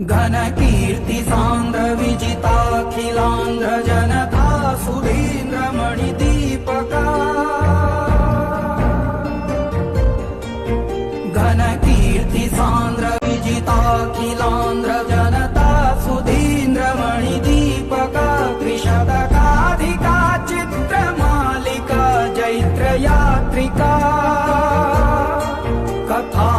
घनकीर्ति सान्द्रविजिता अखिलान्ध्रजनता सुधीन्द्रमणि घनकीर्ति सान्द्रविजिता जनता सुधीन्द्रमणिदीपका त्रिशतकाधिका चित्रमालिका चित्र कथा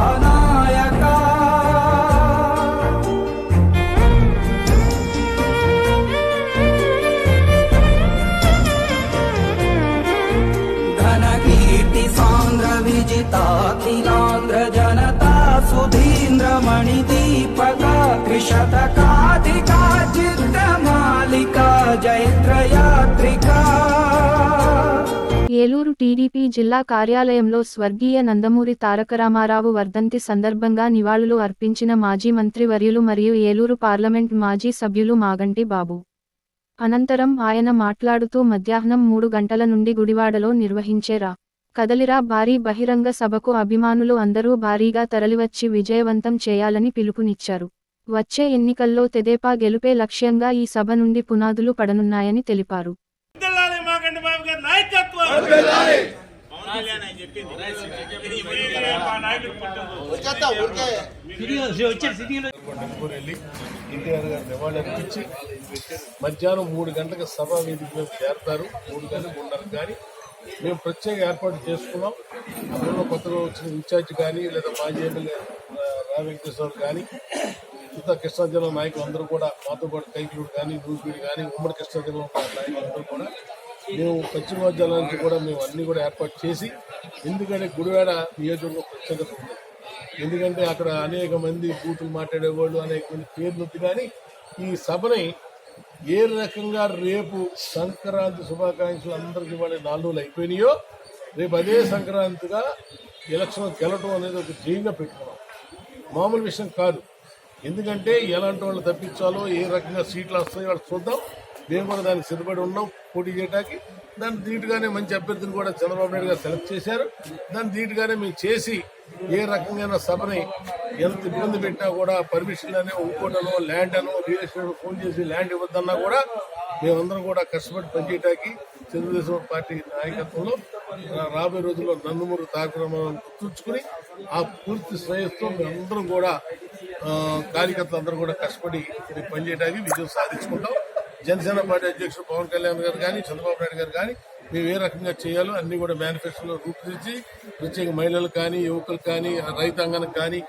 తాకిలాంధ్రజనతా సుధీంద్రమణి దీపక త్రిశతకాధికా చిత్రమాలికా జయత్రయాత్రికా ఏలూరు టీడీపీ జిల్లా కార్యాలయంలో స్వర్గీయ నందమూరి తారకరామారావు వర్ధంతి సందర్భంగా నివాళులు అర్పించిన మాజీ మంత్రి వర్యులు మరియు ఏలూరు పార్లమెంట్ మాజీ సభ్యులు మాగంటి బాబు. అనంతరం ఆయన మాట్లాడుతూ మధ్యాహ్నం మూడు గంటల నుండి గుడివాడలో నిర్వహించే రా. కదలిరా భారీ బహిరంగ సభకు అభిమానులు అందరూ భారీగా తరలివచ్చి విజయవంతం చేయాలని పిలుపునిచ్చారు. వచ్చే ఎన్నికల్లో తెదేపా గెలుపే లక్ష్యంగా ఈ సభ నుండి పునాదులు పడనున్నాయని తెలిపారు. మధ్యాహ్నం మూడు గంటలకు సభా వేదిక మీద చేరతారు. మూడు గంటలకు మూడున్నర కానీ మేము ప్రత్యేక ఏర్పాటు చేసుకున్నాం. అందులో కొత్తగా వచ్చిన ఇన్ఛార్జ్ కానీ లేదా మాజీ ఎమ్మెల్యే ఆ, రా కానీ మిగతా కృష్ణా జిల్లా నాయకులు అందరూ కూడా మాతో పాటు కైకులు కానీ నూజివీడు కానీ ఉమ్మడి కృష్ణా జిల్లా నాయకులు అందరూ కూడా మేము పశ్చిమ గోదావరి నుంచి కూడా మేము అన్నీ కూడా ఏర్పాటు చేసి ఎందుకంటే గుడివాడ నియోజకవర్గం ప్రత్యేకత ఉంది. ఎందుకంటే అక్కడ అనేక మంది బూతులు మాట్లాడేవాళ్ళు అనేక మంది పేర్లు కానీ ఈ సభని ఏ రకంగా రేపు సంక్రాంతి శుభాకాంక్షలు అందరికి వాళ్ళ నాలుగు రోజులు అయిపోయినాయో రేపు అదే సంక్రాంతిగా ఎలక్షన్ గెలటం అనేది ఒక ధ్యేయంగా పెట్టుకున్నాం. మామూలు విషయం కాదు. ఎందుకంటే ఎలాంటి వాళ్ళు తప్పించాలో ఏ రకంగా సీట్లు వస్తాయో వాళ్ళు చూద్దాం. మేము కూడా దానికి సిద్ధపడి ఉన్నాం పోటీ చేయడానికి దాన్ని ధీటుగానే మంచి అభ్యర్థిని కూడా చంద్రబాబు నాయుడు గారు సెలెక్ట్ చేశారు. దాన్ని ధీటుగానే మేము చేసి ఏ రకంగా సభని ఎంత ఇబ్బంది పెట్టినా కూడా పర్మిషన్ అనే ఇంకోటనో ల్యాండ్ అనో రియల్ ఎస్టేట్ ఫోన్ చేసి ల్యాండ్ ఇవ్వద్దన్నా కూడా మేమందరం కూడా కష్టపడి పనిచేయడానికి తెలుగుదేశం పార్టీ నాయకత్వంలో రాబోయే రోజుల్లో నందమూరి కార్యక్రమాలను గుర్తుంచుకుని ఆ పూర్తి శ్రేయస్తో మేమందరం కూడా కార్యకర్తలు అందరూ కూడా కష్టపడి పనిచేయడానికి విజయం సాధించుకుంటాం. జనసేన పార్టీ అధ్యక్షుడు పవన్ కళ్యాణ్ గారు కానీ చంద్రబాబు నాయుడు గారు కానీ మేము ఏ రకంగా చేయాలో అన్ని కూడా మేనిఫెస్టోలో రూపొందించి ప్రత్యేక మహిళలు కానీ యువకులు కానీ రైతాంగానికి కానీ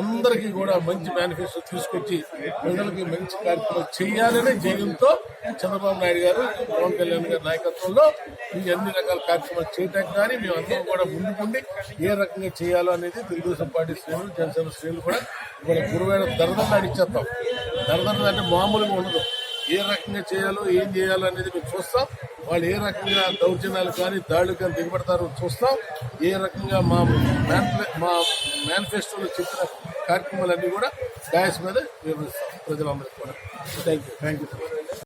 అందరికీ కూడా మంచి మేనిఫెస్టో తీసుకొచ్చి ప్రజలకి మంచి కార్యక్రమం చేయాలనే జయంతో చంద్రబాబు నాయుడు గారు పవన్ కళ్యాణ్ గారి నాయకత్వంలో ఈ అన్ని రకాల కార్యక్రమాలు చేయడానికి కానీ మేము అందరం కూడా ముందుకుండి ఏ రకంగా చేయాలో అనేది తెలుగుదేశం పార్టీ శ్రేణులు జనసేన శ్రేణులు కూడా ఇక్కడ గురువైన దరదరలు నడిచేస్తాం దరదరలు అంటే మామూలుగా ఉండదు. ఏ రకంగా చేయాలో ఏం చేయాలో అనేది మేము చూస్తాం. వాళ్ళు ఏ రకంగా దౌర్జన్యాలు కానీ దాడులు కానీ దిగబడతారో చూస్తాం. ఏ రకంగా మా మా మేనిఫెస్టోలో చెప్పిన కార్యక్రమాలన్నీ కూడా డాయస్ మీద వివరిస్తాం. ప్రజలందరికీ కూడా. Thank you thank you